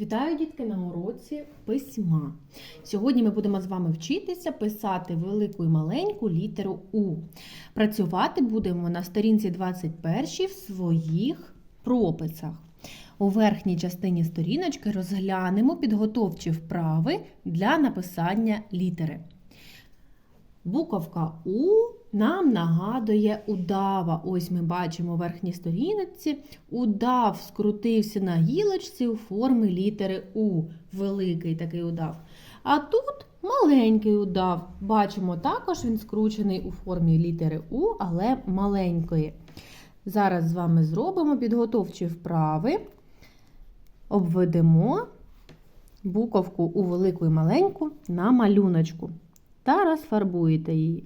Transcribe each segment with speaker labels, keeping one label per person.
Speaker 1: Вітаю дітки на уроці письма. Сьогодні ми будемо з вами вчитися писати велику і маленьку літеру У. Працювати будемо на сторінці 21 в своїх прописах. У верхній частині сторіночки розглянемо підготовчі вправи для написання літери. Буковка У нам нагадує удава. Ось ми бачимо у верхній сторінці. Удав скрутився на гілочці у формі літери У. Великий такий удав. А тут маленький удав. Бачимо також він скручений у формі літери У, але маленької. Зараз з вами зробимо підготовчі вправи. Обведемо буковку у велику і маленьку на малюночку та розфарбуєте її.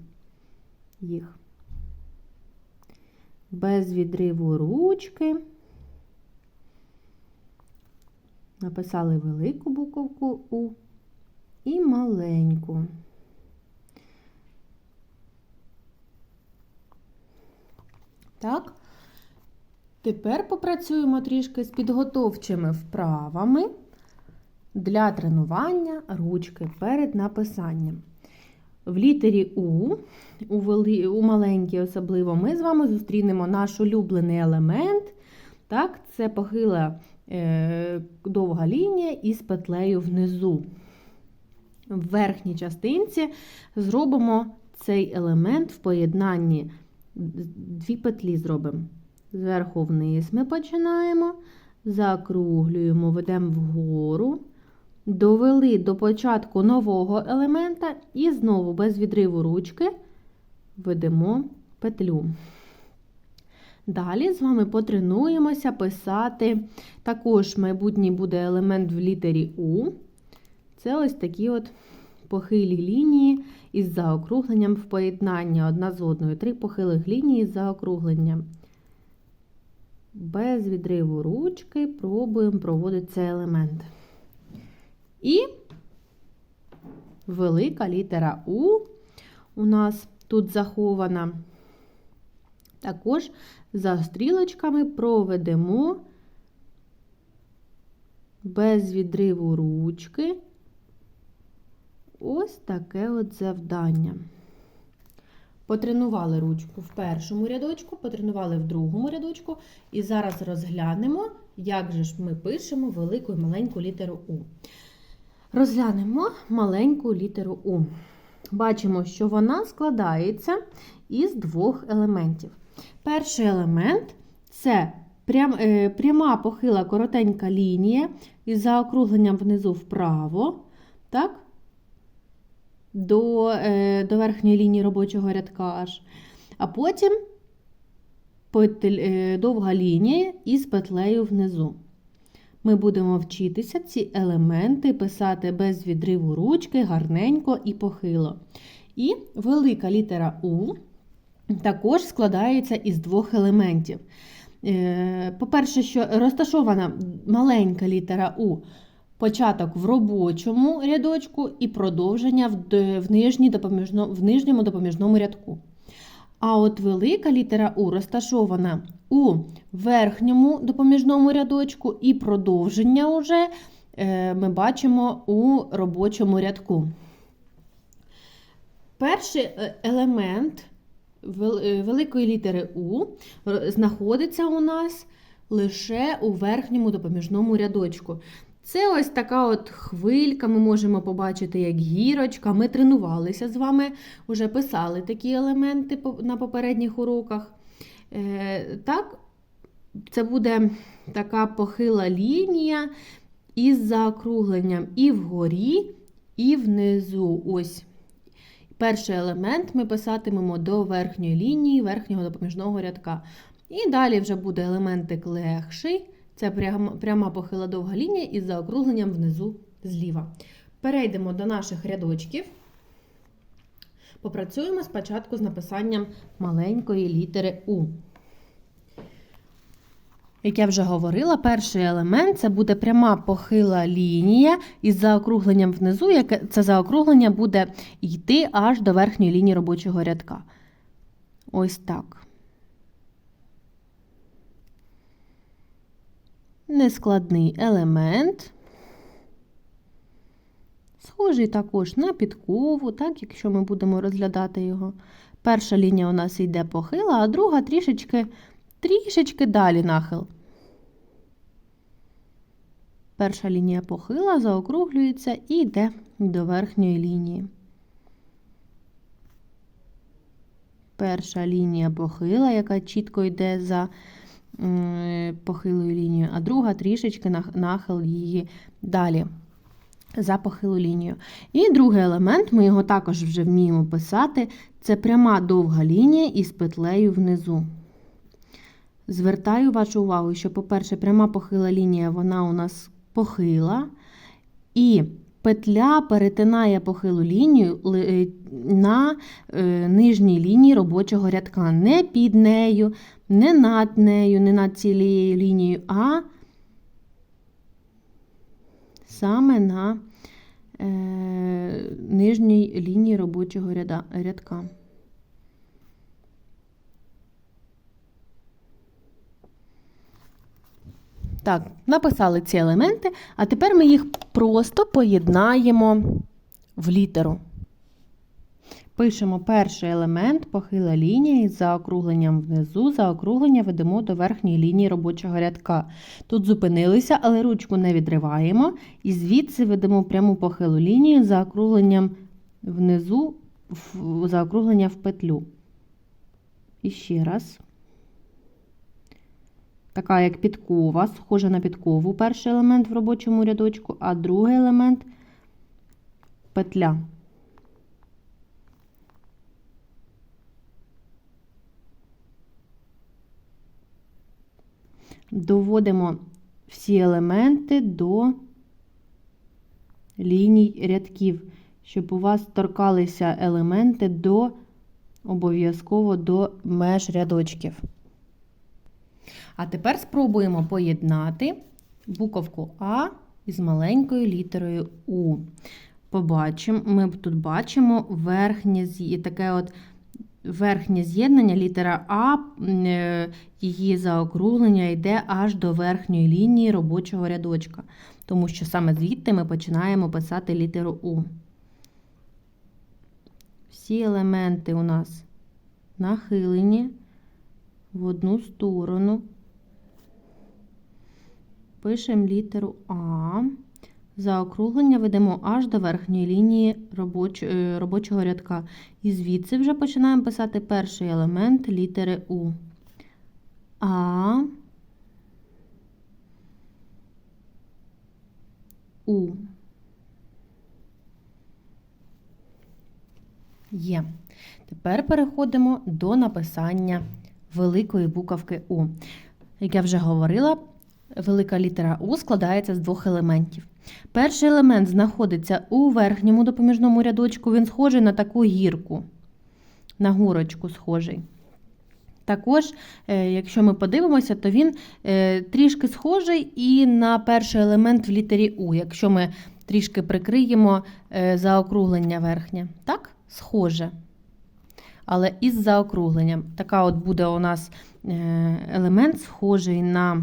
Speaker 1: їх. Без відриву ручки. Написали велику буковку У і маленьку. Так. Тепер попрацюємо трішки з підготовчими вправами для тренування ручки перед написанням. В літері У, у, вели, у маленькій особливо, ми з вами зустрінемо наш улюблений елемент. Так, Це похила е, довга лінія із петлею внизу. В верхній частинці зробимо цей елемент в поєднанні дві петлі зробимо. Зверху вниз ми починаємо, закруглюємо, ведемо вгору, довели до початку нового елемента і знову без відриву ручки ведемо петлю. Далі з вами потренуємося писати. Також майбутній буде елемент в літері У. Це ось такі от похилі лінії із заокругленням в поєднанні одна з одною. Три похилих лінії з заокругленням. Без відриву ручки пробуємо проводити цей елемент. І велика літера У у нас тут захована. Також за стрілочками проведемо без відриву ручки ось таке от завдання. Потренували ручку в першому рядочку, потренували в другому рядочку, і зараз розглянемо, як же ж ми пишемо велику і маленьку літеру У. Розглянемо маленьку літеру У. Бачимо, що вона складається із двох елементів. Перший елемент це прям, е, пряма похила коротенька лінія із заокругленням внизу вправо. так? До е, до верхньої лінії робочого рядка аж. А потім е, довга лінія із петлею внизу. Ми будемо вчитися ці елементи писати без відриву ручки, гарненько і похило. І велика літера У також складається із двох елементів. Е, по-перше, що розташована маленька літера У, початок в робочому рядочку і продовження в, нижній в нижньому допоміжному рядку. А от велика літера У розташована у верхньому допоміжному рядочку, і продовження вже е, ми бачимо у робочому рядку. Перший е, елемент е, великої літери У знаходиться у нас лише у верхньому допоміжному рядочку. Це ось така от хвилька, ми можемо побачити, як гірочка. Ми тренувалися з вами, вже писали такі елементи на попередніх уроках. Е, так, це буде така похила лінія із заокругленням і вгорі, і внизу. Ось. Перший елемент ми писатимемо до верхньої лінії, верхнього допоміжного рядка. І далі вже буде елементик легший. Це пряма, похила довга лінія із заокругленням внизу зліва. Перейдемо до наших рядочків. Попрацюємо спочатку з написанням маленької літери У. Як я вже говорила, перший елемент це буде пряма похила лінія із заокругленням внизу, яке це заокруглення буде йти аж до верхньої лінії робочого рядка. Ось так. Нескладний елемент. Схожий також на підкову, так, якщо ми будемо розглядати його. Перша лінія у нас йде похила, а друга трішечки, трішечки далі нахил. Перша лінія похила, заокруглюється і йде до верхньої лінії. Перша лінія похила, яка чітко йде за похилою лінією, а друга трішечки нахил її далі за похилу лінію. І другий елемент, ми його також вже вміємо писати, це пряма довга лінія із петлею внизу. Звертаю вашу увагу, що, по-перше, пряма похила лінія, вона у нас похила, і петля перетинає похилу лінію е, на е, нижній лінії робочого рядка. Не під нею, не над нею, не над цією лінією, а саме на е, нижній лінії робочого ряда, рядка. Так, написали ці елементи, а тепер ми їх просто поєднаємо в літеру. Пишемо перший елемент, похила лінія із заокругленням внизу. Заокруглення ведемо до верхньої лінії робочого рядка. Тут зупинилися, але ручку не відриваємо. І звідси ведемо пряму похилу лінію заокругленням внизу, заокруглення в петлю. І ще раз. Така як підкова, схожа на підкову перший елемент в робочому рядочку, а другий елемент петля. Доводимо всі елементи до ліній рядків, щоб у вас торкалися елементи до обов'язково до меж рядочків. А тепер спробуємо поєднати буковку А із маленькою літерою У. Побачимо, ми тут бачимо верхнє таке от верхнє з'єднання, літера А, е, її заокруглення йде аж до верхньої лінії робочого рядочка, тому що саме звідти ми починаємо писати літеру У. Всі елементи у нас нахилені в одну сторону. Пишемо літеру А. Заокруглення ведемо аж до верхньої лінії робоч... е, робочого рядка. І звідси вже починаємо писати перший елемент літери У. А. У. Є. Тепер переходимо до написання великої буковки У. Як я вже говорила, велика літера У складається з двох елементів. Перший елемент знаходиться у верхньому допоміжному рядочку, він схожий на таку гірку, на горочку схожий. Також, е, якщо ми подивимося, то він е, трішки схожий і на перший елемент в літері У, якщо ми трішки прикриємо е, заокруглення верхнє. Так, схоже. Але із заокругленням. Така от буде у нас елемент, схожий на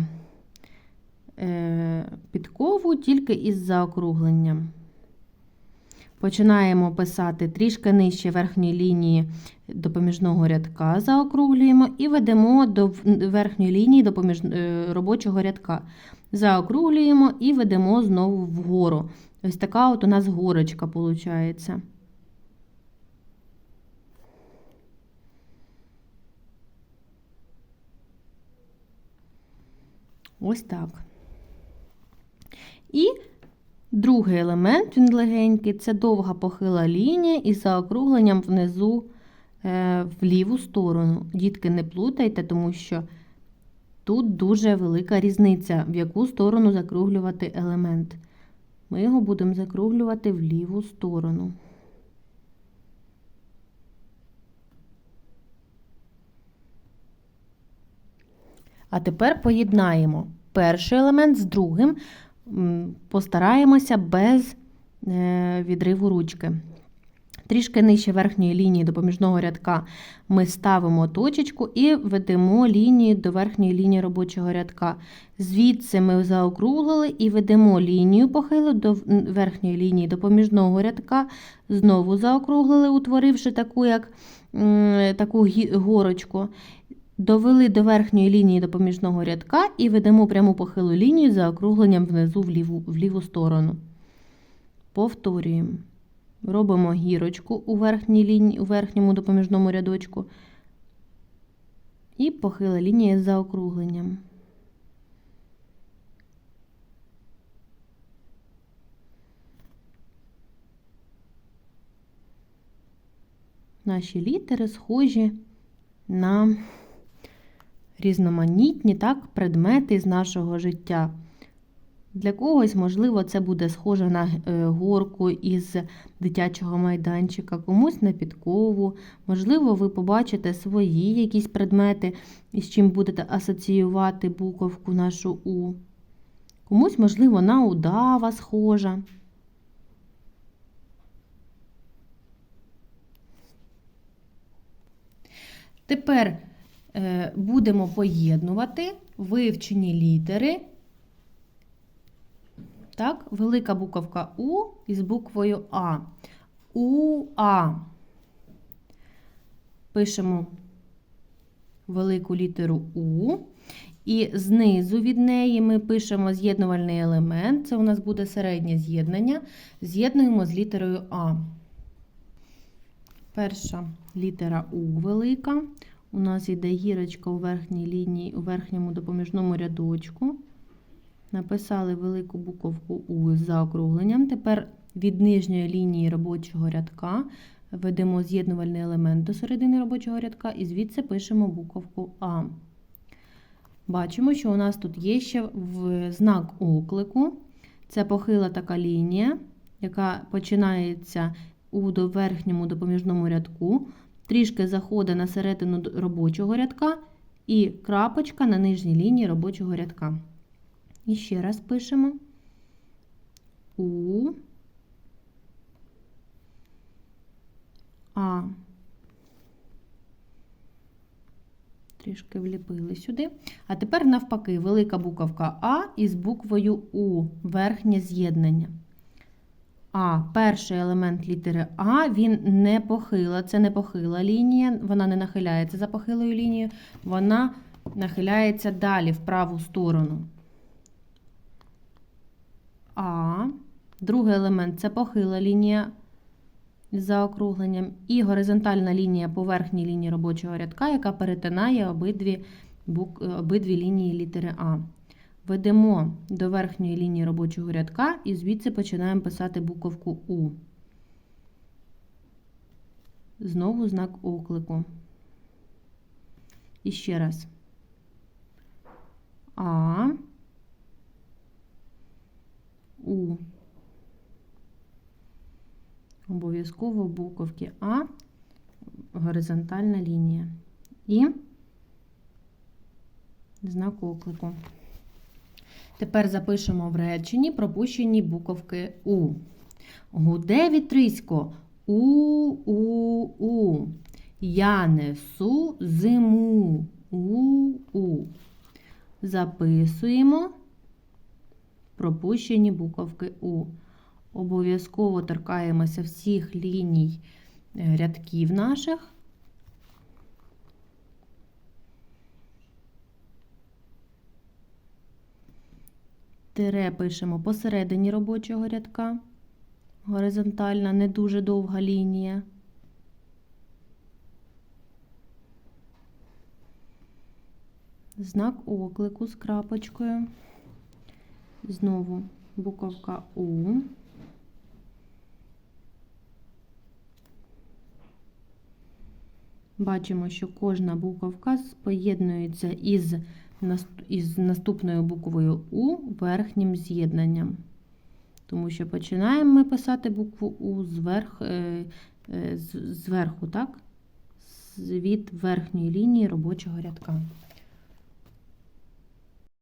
Speaker 1: підкову, тільки із заокругленням. Починаємо писати трішки нижче верхньої лінії допоміжного рядка, заокруглюємо і ведемо до верхньої лінії допоміж... е, робочого рядка. Заокруглюємо і ведемо знову вгору. Ось така от у нас горочка виходить. Ось так. Другий елемент, він легенький, це довга похила лінія із заокругленням внизу е, в ліву сторону. Дітки, не плутайте, тому що тут дуже велика різниця, в яку сторону закруглювати елемент. Ми його будемо закруглювати в ліву сторону. А тепер поєднаємо перший елемент з другим, постараємося без е, відриву ручки. Трішки нижче верхньої лінії допоміжного рядка ми ставимо точечку і ведемо лінію до верхньої лінії робочого рядка. Звідси ми заокруглили і ведемо лінію похилу до верхньої лінії допоміжного рядка. Знову заокруглили, утворивши таку, як, таку горочку. Довели до верхньої лінії допоміжного рядка і ведемо пряму похилу лінію за округленням внизу в ліву, в ліву сторону. Повторюємо. Робимо гірочку у верхній лінії, у верхньому допоміжному рядочку. І похила лінія за округленням. Наші літери схожі на різноманітні так, предмети з нашого життя. Для когось, можливо, це буде схоже на е, горку із дитячого майданчика, комусь на підкову. Можливо, ви побачите свої якісь предмети, із чим будете асоціювати буковку нашу У. Комусь, можливо, на удава схожа. Тепер будемо поєднувати вивчені літери. Так, велика буковка У із буквою А. УА. Пишемо велику літеру У. І знизу від неї ми пишемо з'єднувальний елемент. Це у нас буде середнє з'єднання. З'єднуємо з літерою А. Перша літера У велика. У нас йде гірочка у верхній лінії, у верхньому допоміжному рядочку. Написали велику буковку У з заокругленням. Тепер від нижньої лінії робочого рядка ведемо з'єднувальний елемент до середини робочого рядка і звідси пишемо буковку А. Бачимо, що у нас тут є ще в знак оклику. Це похила така лінія, яка починається у верхньому допоміжному рядку трішки заходить на середину робочого рядка і крапочка на нижній лінії робочого рядка. І ще раз пишемо У А. Трішки вліпили сюди. А тепер, навпаки, велика буковка А із буквою У, верхнє з'єднання. А перший елемент літери А, він не похила, це не похила лінія, вона не нахиляється за похилою лінією, вона нахиляється далі в праву сторону. А. Другий елемент це похила лінія за округленням. І горизонтальна лінія по верхній лінії робочого рядка, яка перетинає обидві, обидві лінії літери А. Ведемо до верхньої лінії робочого рядка і звідси починаємо писати буковку У. Знову знак оклику. І ще раз. А, У. Обов'язково буковки А, горизонтальна лінія. І знак оклику. Тепер запишемо в реченні пропущені буковки У. Гуде вітрисько У-у-у. Я несу зиму. У-у. Записуємо пропущені буковки У. Обов'язково торкаємося всіх ліній е, рядків наших. Тире пишемо посередині робочого рядка. Горизонтальна, не дуже довга лінія. Знак оклику з крапочкою. Знову буковка У. Бачимо, що кожна буковка поєднується із із наступною буквою У верхнім з'єднанням. Тому що починаємо ми писати букву У зверх, е, е, зверху, так? від верхньої лінії робочого рядка.